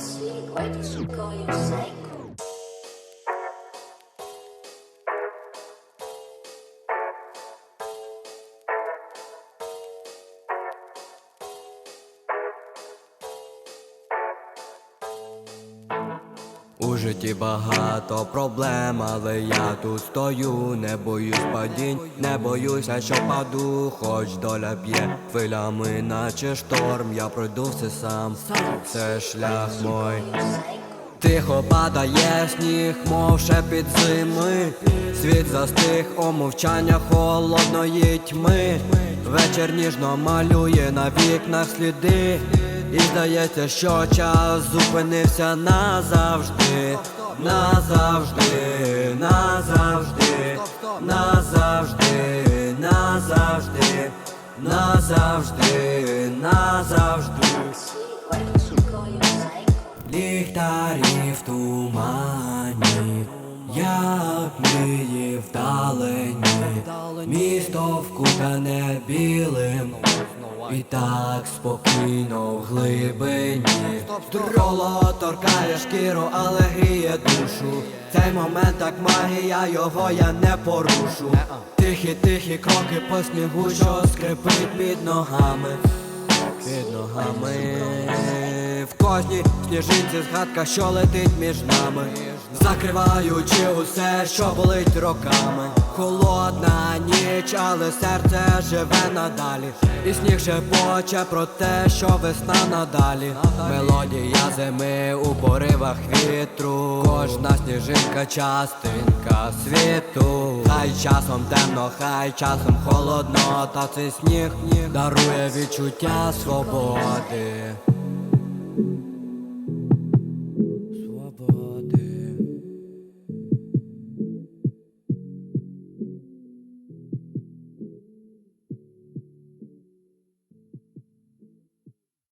Sleep, where did you go, you psycho? У житті багато проблем, але я тут стою, не боюсь падінь, не боюся, що паду, хоч доля б'є хвилями, наче шторм, я пройду все сам, це шлях мой. Тихо падає сніг, мов шепіт зими, світ застиг у мовчання холодної тьми. Вечір ніжно малює на вікнах сліди, і здається, що час зупинився назавжди, назавжди, назавжди, назавжди, назавжди, назавжди, назавжди. Ліхтарі в тумані, як мрії вдалені, місто вкутане білим, і так спокійно в глибині. Дроло торкає шкіру, але гріє душу. Цей момент так магія, його я не порушу. Тихі, тихі кроки по снігу, що скрипить під ногами. Під ногами. В кожній сніжинці згадка, що летить між нами Закриваючи усе, що болить роками. Холодна ніч, але серце живе надалі. І сніг шепоче про те, що весна надалі. Мелодія зими у поривах вітру. Кожна сніжинка частинка світу. Хай часом темно, хай часом холодно, та цей сніг дарує відчуття свободи.